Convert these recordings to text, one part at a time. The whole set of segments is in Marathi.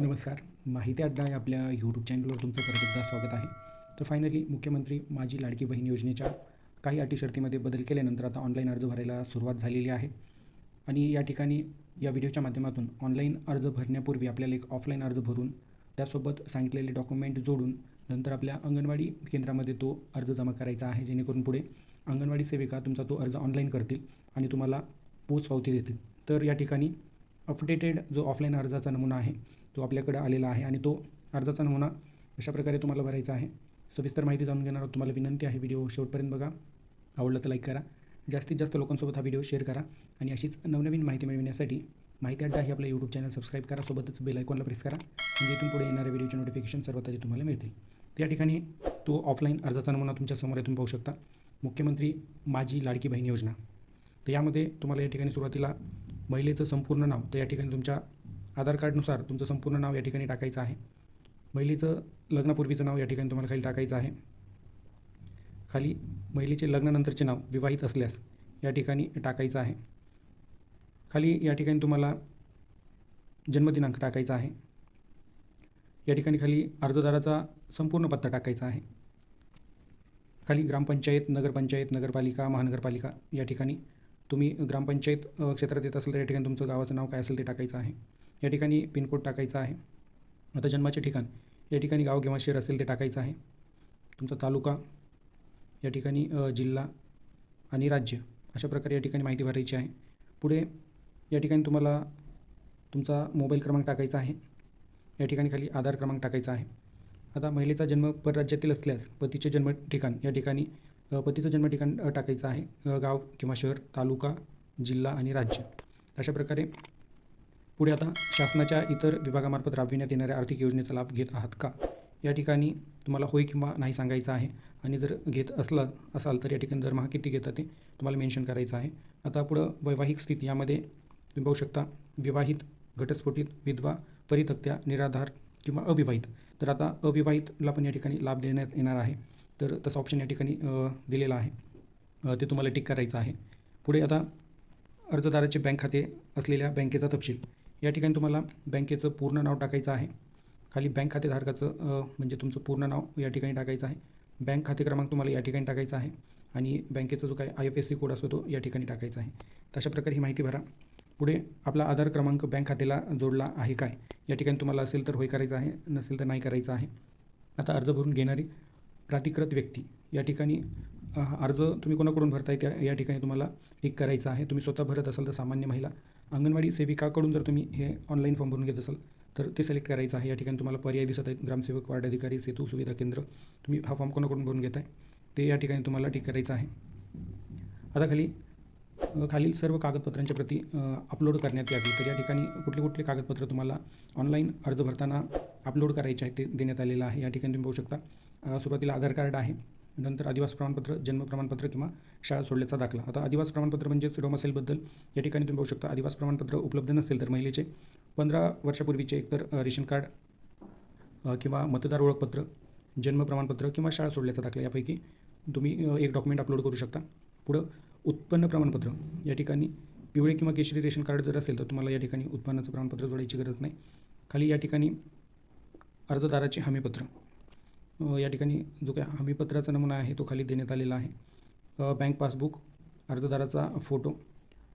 नमस्कार. माहिती अड्डा या आपल्या यूट्यूब चॅनलवर तुमचं परत एकदा स्वागत आहे. तर फायनली मुख्यमंत्री माझी लाडकी बहीण योजनेच्या काही अटी शर्तीमध्ये बदल केल्यानंतर आता ऑनलाईन अर्ज भरायला सुरुवात झालेली आहे. आणि या ठिकाणी या व्हिडिओच्या माध्यमातून ऑनलाईन अर्ज भरण्यापूर्वी आपल्याला एक ऑफलाईन अर्ज भरून त्यासोबत सांगितलेले डॉक्युमेंट जोडून नंतर आपल्या अंगणवाडी केंद्रामध्ये तो अर्ज जमा करायचा आहे. जेणेकरून पुढे अंगणवाडी सेविका तुमचा तो अर्ज ऑनलाईन करतील आणि तुम्हाला पोच पावती देतील. तर या ठिकाणी अपडेटेड जो ऑफलाईन अर्जाचा नमुना आहे तो आपल्याकडे आलेला आहे आणि तो अर्जाचा नमुना अशा प्रकारे तुम्हाला भरायचा आहे. सविस्तर माहिती जाणून घेणार आहोत. तुम्हाला विनंती आहे व्हिडिओ शेवटपर्यंत बघा. आवडलं तर लाईक करा. जास्तीत जास्त लोकांसोबत हा व्हिडिओ शेअर करा आणि अशीच नवनवीन माहिती मिळविण्यासाठी माहिती अड्डा ही आपलं यूट्यूब चॅनल सबस्क्राईब करा. सोबतच बेल आयकॉनला प्रेस करा. म्हणजे इथून पुढे येणाऱ्या व्हिडिओचे नोटिफिकेशन सर्वात आधी तुम्हाला मिळतील. त्या ठिकाणी तो ऑफलाईन अर्जाचा नमुना तुमच्यासमोर समोर तुम्ही पाहू शकता. मुख्यमंत्री माझी लाडकी बहीण योजना. तर यामध्ये तुम्हाला या ठिकाणी सुरुवातीला महिलेचं संपूर्ण नाव तर या ठिकाणी तुमच्या आधार कार्डनुसार तुमचं संपूर्ण नाव या ठिकाणी टाकायचं आहे. महिलेचं लग्नापूर्वीचं नाव या ठिकाणी तुम्हाला खाली टाकायचं आहे. खाली महिलेचे लग्नानंतरचे नाव विवाहित असल्यास या ठिकाणी टाकायचं आहे. खाली या ठिकाणी तुम्हाला जन्मदिनांक टाकायचा आहे. या ठिकाणी खाली अर्जदाराचा संपूर्ण पत्ता टाकायचा आहे. खाली ग्रामपंचायत नगरपंचायत नगरपालिका महानगरपालिका या ठिकाणी तुम्ही ग्रामपंचायत क्षेत्रात येत असेल तर या ठिकाणी तुमचं गावाचं नाव काय असेल ते टाकायचं आहे. या ठिकाणी पिनकोड टाकायचा आहे. आता जन्माचे ठिकाण. या ठिकाणी गाव किंवा शहर असेल ते टाकायचं आहे. तुमचा तालुका या ठिकाणी जिल्हा आणि राज्य अशा प्रकारे या ठिकाणी माहिती भरायची आहे. पुढे या ठिकाणी तुम्हाला तुमचा मोबाईल क्रमांक टाकायचा आहे. या ठिकाणी खाली आधार क्रमांक टाकायचा आहे. आता महिलेचा जन्म परराज्यातील असल्यास पतीचे जन्म ठिकाण या ठिकाणी पतीचं जन्म ठिकाण टाकायचं आहे. गाव किंवा शहर तालुका जिल्हा आणि राज्य अशा प्रकारे पुढे आता शासनाच्या इतर विभागामार्फत राबविण्यात येणाऱ्या आर्थिक योजनेचा लाभ घेत आहात का? या ठिकाणी तुम्हाला होय किंवा नाही सांगायचं आहे आणि जर घेत असलं असाल तर या ठिकाणी दरमहा किती घेतात ते तुम्हाला मेन्शन करायचं आहे. आता पुढं वैवाहिक स्थिती यामध्ये तुम्ही पाहू शकता विवाहित घटस्फोटित विधवा परितक्त्या निराधार किंवा अविवाहित. तर आता अविवाहितला पण या ठिकाणी लाभ देण्यात येणार आहे. तर तसं ऑप्शन या ठिकाणी दिलेला दिलेलं आहे. ते तुम्हाला टिक करायचं आहे. पुढे आता अर्जदाराचे बँक खाते असलेल्या बँकेचा तपशील. या ठिकाणी तुम्हाला बँकेचं पूर्ण नाव टाकायचं आहे. खाली बँक खातेधारकाचं म्हणजे तुमचं पूर्ण नाव या ठिकाणी टाकायचं आहे. बँक खाते क्रमांक तुम्हाला या ठिकाणी टाकायचा आहे. आणि बँकेचा जो काय I F S C code असतो तो या ठिकाणी टाकायचा आहे. तशा प्रकारे ही माहिती भरा. पुढे आपला आधार क्रमांक बँक खात्याला जोडला आहे काय? या ठिकाणी तुम्हाला असेल तर होय करायचं आहे नसेल तर नाही करायचं आहे. आता अर्ज भरून घेणारी प्राधिकृत व्यक्ती. या ठिकाणी अर्ज तुम्ही कोणाकडून भरताय त्या या ठिकाणी तुम्हाला टिक करायचं आहे. तुम्ही स्वतः भरत असाल तर सामान्य महिला. अंगणवाडी सेविकाकडून जर तुम्ही हे ऑनलाईन फॉर्म भरून घेत असाल तर ते सिलेक्ट करायचं आहे. या ठिकाणी तुम्हाला पर्याय दिसत आहेत. ग्रामसेवक वार्ड अधिकारी सेतू सुविधा केंद्र तुम्ही हा फॉर्म कोणाकडून भरून घेत आहे ते या ठिकाणी तुम्हाला टिक करायचं आहे. आता खाली खालील सर्व कागदपत्रांच्या प्रती अपलोड करण्यात यावी. तर या ठिकाणी कुठले कुठले कागदपत्र तुम्हाला ऑनलाईन अर्ज भरताना अपलोड करायचे आहे ते देण्यात आलेलं आहे. या ठिकाणी तुम्ही पाहू शकता सुरुवातीला आधार कार्ड आहे. नंतर आदिवास प्रमाणपत्र जन्म प्रमाणपत्र किंवा शाळा सोडल्याचा दाखला. आता आदिवास प्रमाणपत्र म्हणजेच डोमासेलबद्दल या ठिकाणी तुम्ही पाहू शकता. आदिवास प्रमाणपत्र उपलब्ध नसेल तर महिलेचे. पंधरा वर्षापूर्वीचे एकतर रेशन कार्ड किंवा मतदार ओळखपत्र जन्म प्रमाणपत्र किंवा शाळा सोडल्याचा दाखला. यापैकी तुम्ही एक डॉक्युमेंट अपलोड करू शकता. पुढं उत्पन्न प्रमाणपत्र. या ठिकाणी पिवळे किंवा केशरी रेशन कार्ड जर असेल तर तुम्हाला या ठिकाणी उत्पन्नाचं प्रमाणपत्र जोडायची गरज नाही. खाली या ठिकाणी अर्जदाराचे हमीपत्र. या ठिकाणी जो काय हमीपत्राचा नमुना आहे तो खाली देण्यात आलेला आहे. बँक पासबुक अर्जदाराचा फोटो.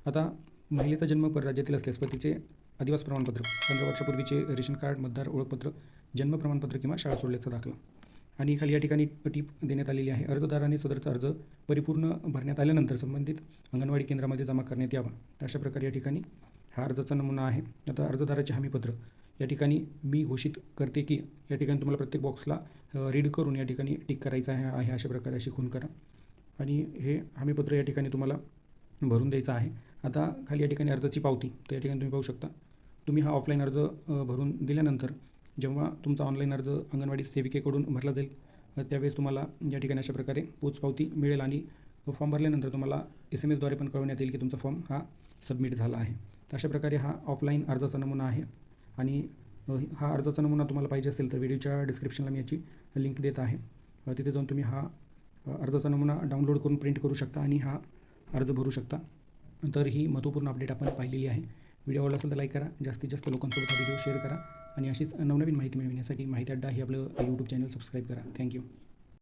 आता महिलेचा जन्म परराज्यातील असल्यास पतीचे आदिवास प्रमाणपत्र पंधरा वर्षापूर्वीचे रेशन कार्ड मतदार ओळखपत्र जन्म प्रमाणपत्र किंवा शाळा सोडल्याचा दाखला. आणि खाली या ठिकाणी टीप देण्यात आलेली आहे. अर्जदाराने सदरचा अर्ज परिपूर्ण भरण्यात आल्यानंतर संबंधित अंगणवाडी केंद्रामध्ये जमा करण्यात यावा. अशा प्रकारे या ठिकाणी हा अर्जाचा नमुना आहे. आता अर्जदाराचे हमीपत्र या ठिकाणी मी घोषित करते की या ठिकाणी तुम्हाला प्रत्येक बॉक्सला रीड करून या ठिकाणी टिक करायचं आहे आहे अशा प्रकारे अशी खून करा. आणि हे हमीपत्र या ठिकाणी तुम्हाला भरून द्यायचं आहे. आता खाली या ठिकाणी अर्जाची पावती तर या ठिकाणी तुम्ही पाहू शकता. तुम्ही हा ऑफलाईन अर्ज भरून दिल्यानंतर जेव्हा तुमचा ऑनलाईन अर्ज अंगणवाडी सेविकेकडून भरला जाईल त्यावेळेस तुम्हाला या ठिकाणी अशा प्रकारे पोचपावती मिळेल आणि फॉर्म भरल्यानंतर तुम्हाला एस एम एसद्वारे पण कळवण्यात येईल की तुमचा फॉर्म हा सबमिट झाला आहे. तर अशा प्रकारे हा ऑफलाईन अर्जाचा नमुना आहे. आणि हा अर्जाचा नमुना तुम्हाला पाहिजे असेल तर व्हिडिओच्या डिस्क्रिप्शनला मी याची लिंक देत आहे. तिथे जाऊन तुम्ही हा अर्जाचा नमुना डाउनलोड करून प्रिंट करू शकता आणि हा अर्ज भरू शकता. तर ही महत्त्वपूर्ण अपडेट आपण पाहिलेली आहे. व्हिडिओ आवडला असेल तर लाईक करा जास्तीत जास्त लोकांसोबत हा व्हिडिओ शेअर करा आणि अशीच नवनवीन माहिती मिळविण्यासाठी माहिती अड्डा हे आपलं यूट्यूब चॅनल सबस्क्राईब करा. Thank you